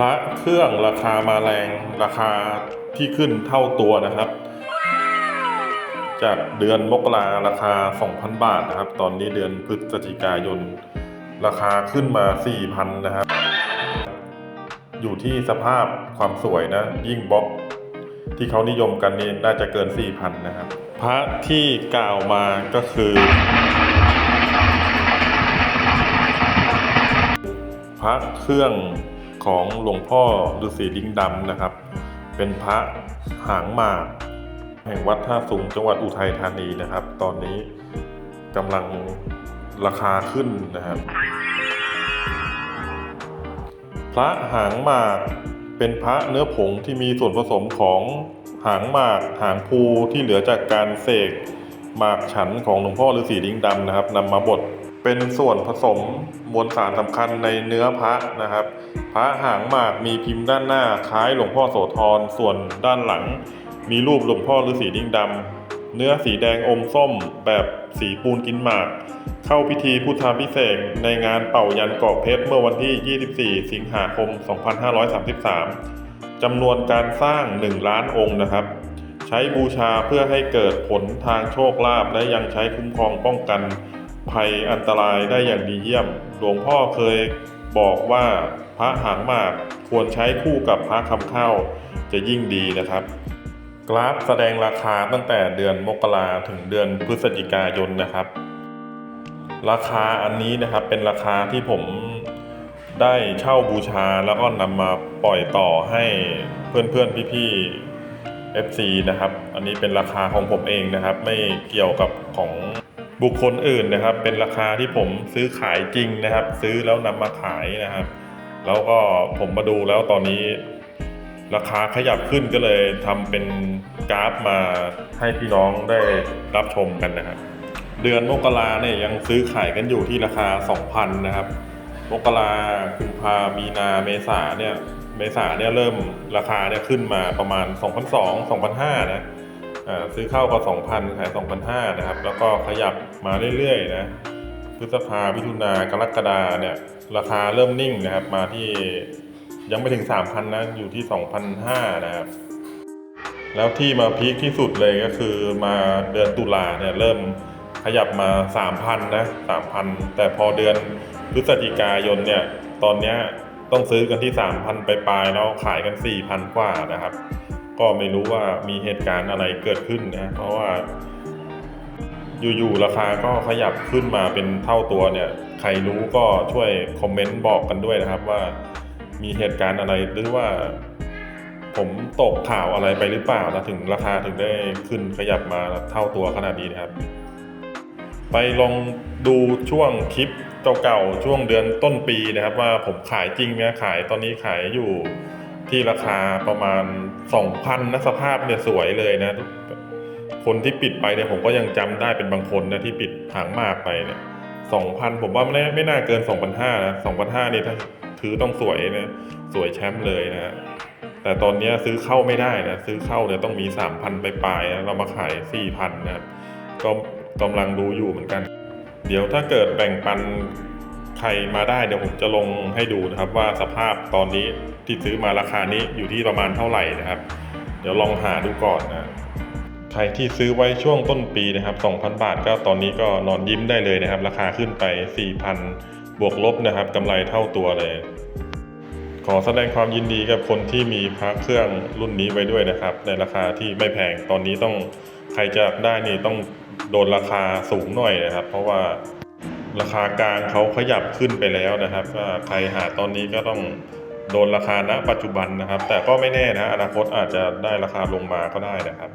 พระเครื่องราคามาแรงราคาที่ขึ้นเท่าตัวนะครับ จากเดือนมกราราคา 2,000 บาทนะครับ ตอนนี้เดือนพฤศจิกายน ราคาขึ้นมา 4,000 นะครับ อยู่ที่สภาพความสวยนะ ยิ่งบล็อกที่เขานิยมกันนี่น่าจะเกิน 4,000 นะครับ พระที่กล่าวมาก็คือ พระเครื่อง ของหลวงพ่อฤาษีลิงดำนะครับ เป็นพระหางหมากแห่งวัดท่าสูงจังหวัดอุทัยธานีนะครับ ตอนนี้กำลังราคาขึ้นนะครับ พระหางหมากเป็นพระเนื้อผงที่มีส่วนผสมของหางหมากหางภูที่เหลือจากการเสกหมากฉันของหลวงพ่อฤาษีลิงดำนะครับนำมาบด เป็นส่วนผสมมวลสารสำคัญในเนื้อพระนะครับ พระหางหมากมีพิมพ์ด้านหน้าคล้ายหลวงพ่อโสธรส่วนด้านหลัง มีรูปหลวงพ่อฤาษีลิงดำเนื้อสีแดงอมส้มแบบสีปูนกินหมาก เข้าพิธีพุทธาพิเศษในงานเป่ายันเกาะเพชรเมื่อวันที่ 24 สิงหาคม 2533จำนวนการสร้าง 1 ล้านองค์นะครับใช้บูชาเพื่อให้เกิดผลทางโชคลาภและยังใช้คุ้มครองป้องกัน ภัยอันตรายได้อย่างดีเยี่ยม หลวงพ่อเคยบอกว่าพระหางหมากควรใช้คู่กับพระคำเข้าจะยิ่งดีนะครับ กราฟแสดงราคาตั้งแต่เดือนมกราถึงเดือนพฤศจิกายนนะครับ ราคาอันนี้นะครับเป็นราคาที่ผมได้เช่าบูชาแล้วก็นำมาปล่อยต่อให้เพื่อนๆพี่ๆ FC นะครับ อันนี้เป็นราคาของผมเองนะครับ ไม่เกี่ยวกับของ บุคคลอื่นนะครับ เป็นราคาที่ผมซื้อขายจริงนะครับ ซื้อแล้วนำมาขายนะครับ แล้วก็ผมมาดูแล้วตอนนี้ ราคาขยับขึ้นก็เลยทำเป็นกราฟมาให้พี่น้องได้รับชมกันนะครับ เดือนมกราเนี่ยยังซื้อขายกันอยู่ที่ราคา 2,000 นะครับ มกรากุมภามีนาเมษาเนี่ยเมษาเนี่ยเริ่มราคาเนี่ยขึ้นมาประมาณ 2,200 2,500นะอ่า ซื้อเข้าก็2,000 ขาย 2,500 นะครับ แล้วก็ขยับมาเรื่อยๆ นะ พฤษภามิถุนากรกฎาเนี่ย ราคาเริ่มนิ่งนะครับ มาที่ยังไม่ถึง 3,000 นะ อยู่ที่ 2,500 นะครับ แล้วที่มาพีคที่สุดเลยก็คือมาเดือนตุลาเนี่ยเริ่มขยับมา 3,000 นะ 3,000 แต่พอเดือนพฤศจิกายนเนี่ย ตอนเนี้ยต้องซื้อกันที่ 3,000 ไปปลายๆแล้วขายกัน 4,000 กว่านะครับ ก็ไม่รู้ว่ามีเหตุการณ์อะไรเกิดขึ้นนะเพราะว่า อยู่ๆราคาก็ขยับขึ้นมาเป็นเท่าตัวเนี่ย ใครรู้ก็ช่วยคอมเมนต์บอกกันด้วยนะครับว่ามีเหตุการณ์อะไรหรือว่า ผมตกข่าวอะไรไปหรือเปล่านะถึงราคาถึงได้ขึ้นขยับมาเท่าตัวขนาดนี้นะครับ ไปลองดูช่วงคลิปเก่าๆช่วงเดือนต้นปีนะครับ ว่าผมขายจริงนะขายตอนนี้ขายอยู่ ที่ราคาประมาณ 2,000นะสภาพเนี่ยสวยเลยนะ คนที่ปิดไปเนี่ยผมก็ยังจำได้เป็นบางคนนะที่ปิดหางมากไปเนี่ย2,000 ผมว่าไม่ไม่น่าเกิน 2,500นะ2,500นี่ถ้าถือต้องสวยนะสวยแชมป์เลยนะแต่ตอนนี้ซื้อเข้าไม่ได้นะซื้อเข้าเนี่ยต้องมี 3,000ไปปลายนะเรามาขาย 4,000นะครับก็กำลังดูอยู่เหมือนกัน เดี๋ยวถ้าเกิดแบ่งปัน ใครมาได้เดี๋ยวผมจะลงให้ดูนะครับว่าสภาพตอนนี้ที่ซื้อมาราคานี้อยู่ที่ประมาณเท่าไหร่นะครับ เดี๋ยวลองหาดูก่อนนะใครที่ซื้อไว้ช่วงต้นปีนะครับ 2,000 บาทก็ตอนนี้ก็นอนยิ้มได้เลยนะครับ ราคาขึ้นไป 4,000 บวกลบนะครับกำไรเท่าตัวเลย ขอแสดงความยินดีกับคนที่มีพระเครื่องรุ่นนี้ไว้ด้วยนะครับ ในราคาที่ไม่แพงตอนนี้ต้องใครจะได้นี่ต้องโดนราคาสูงหน่อยนะครับ เพราะว่า ราคากลางเขาขยับขึ้นไปแล้วนะครับก็ใครหาตอนนี้ก็ต้องโดนราคาณปัจจุบันนะครับ แต่ก็ไม่แน่นะอนาคตอาจจะได้ราคาลงมาก็ได้นะครับ